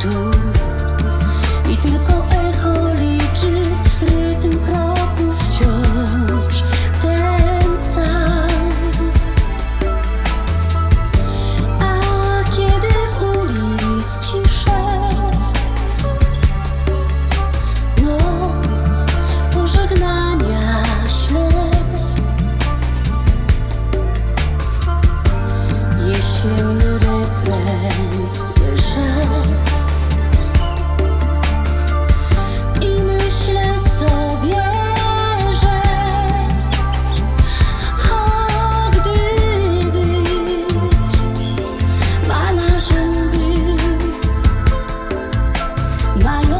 tu. I tylko 말로